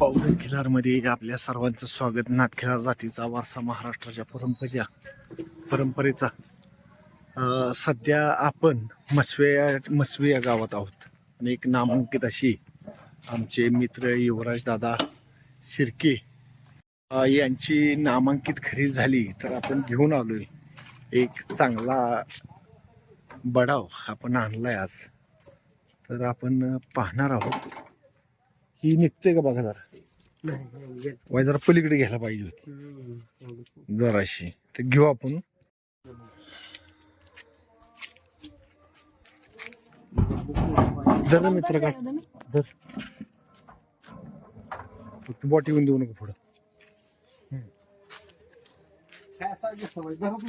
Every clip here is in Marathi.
पावगण खिलारमध्ये आपल्या सर्वांचं स्वागत. नाथखिलार जातीचा वारसा महाराष्ट्राच्या परंपरेच्या परंपरेचा. सध्या आपण मसव्या या या गावात आहोत. आणि एक नामांकित अशी आमचे मित्र युवराज दादा शिर्के यांची नामांकित खरी झाली तर आपण घेऊन आलोय. एक चांगला बडाव आपण आणलाय आज. तर आपण पाहणार आहोत. ही निघते का बघा जरा. वाय जरा पलीकडे घ्यायला पाहिजे होती. जराशी. तर घेऊ आपण. जर मित्र का धर. बॉटी येऊन देऊ नको पुढं.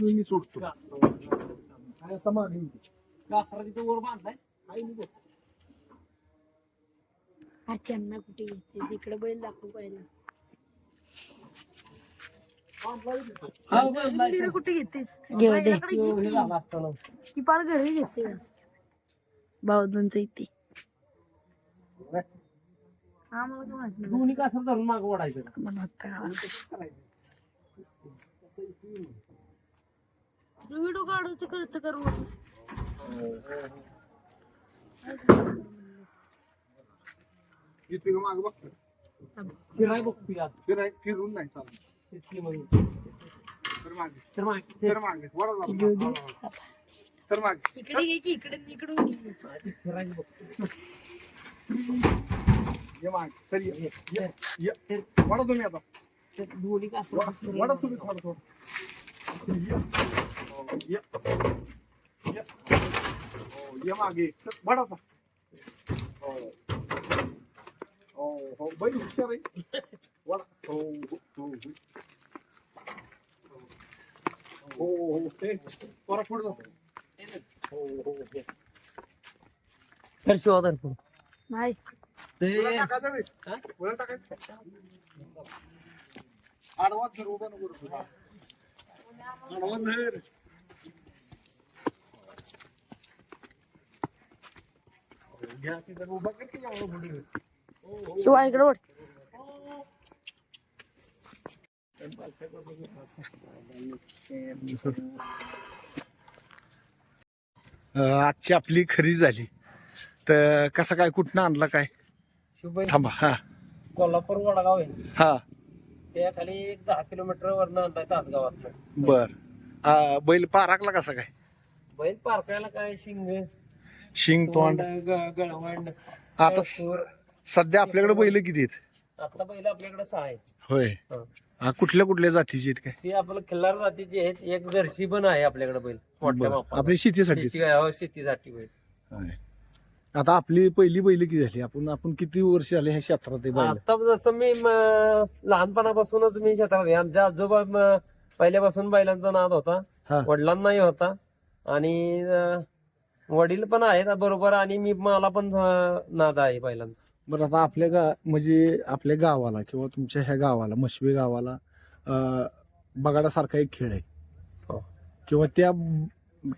मी सोडतो. त्यांना कुठे येते इकडे बैल दाखवू पहिला. कुठे घेतेस? ती पार घरी घेते. बावधनच इथे. हा मला तो माहीत नाही. दोन्ही कसं धरून माग ओढायचं. मला आत्ता कळालं. व्हिडिओ काढायचं करत करू इथे माग बघ फिराय बघतोय फिराय फिरून नाही चालत तेच की मग। तर मागे। तर मग। तर मागे वडा तर मागे। इकडे ये की इकडे इकडून ये. फिरायचं बघतो ये मागे। सर ये ये ये वडा तुम्ही आता। ते दोन्ही कसं वडा तुम्ही थोडं थोडं ये. हो, ये. ये. हो, ये मागे। तर आता हो हो हो बैल हुशार आहे वडा हो हो हो हो. हो ते परत पुढे जातो हो हो हो तर शिवा धरतो नाही ते वळण टाकायचं आडवा धर उभा नको धरू. आडवा धर घ्या तिथं उभा कर की एवढं पुढे शिवा इकडे ओढ आजची आपली खरेदी झाली. तर कसा काय कुठनं आणला काय? शुभ थांबा हा. कोल्हापूर वडगाव आहे. हा. त्या खाली एक दहा किलोमीटर वरनं आणलाय तासगावात बर. आ, बैल पाराकला कसा काय? बैल पारकायला काय शिंग शिंग तोंड. ग- गळवंड आता सूर. सध्या आपल्याकडे बैल किती आहेत? आता बैल आपल्याकडे सहा आहे होय. हं. हा, कुठल्या कुठल्या जातीचे आहेत काय? ती आपलं खिल्लार जातीची आहेत एक जर्सी पण आहे आपल्याकडे बैल मोठ्या बरं. मापाला. आपली शेतीसाठी शेती आहे, शेतीसाठी बैल. होय. आता आपली पहिली बैल किती झाली? आपण आपण किती वर्ष झाले ह्या क्षेत्रात आहे बैल? आता जसं मी म, लहानपणापासूनच मी क्षेत्रात आहे. आमच्या आजोबा म, पहिल्यापासून बैलांचा नाद होता. हा. वडिलांनाही होता. आणि अ, वडील पण आहेत बरोबर. आणि मी मला पण अ, नाद आहे बैलांचा. बरं आता आपल्या गा म्हणजे आपल्या गावाला किंवा तुमच्या ह्या गावाला मशवे गावाला अं, बगाडासारखा एक खेळ आहे. हो. किंवा त्या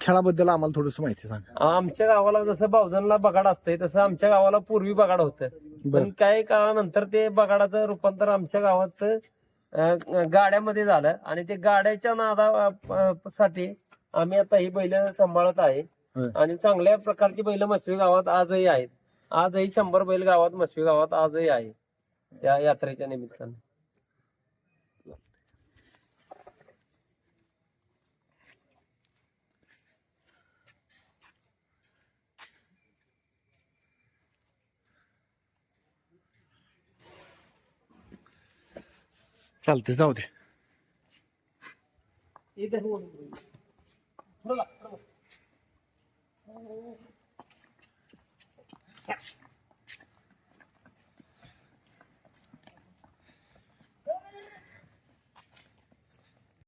खेळाबद्दल आम्हाला थोडस माहिती सांगा. आमच्या गावाला जसं बावधनला बगाड असतंय तसं आमच्या गावाला पूर्वी बगाड होतं. बर. पण काही काळानंतर ते बगाडाचं रूपांतर आमच्या गावात गाड्यामध्ये झालं. आणि ते गाड्याच्या नादा अ, प- साठी आम्ही आता ही बैल सांभाळत आहे. होय. आणि चांगल्या प्रकारची बैल मसवी गावात आजही आहेत. आजही शंभर बैल गावात मसवी गावात आजही आहे. त्या यात्रेच्या निमित्ताने. चालते जाऊ दे. इथे Yeah.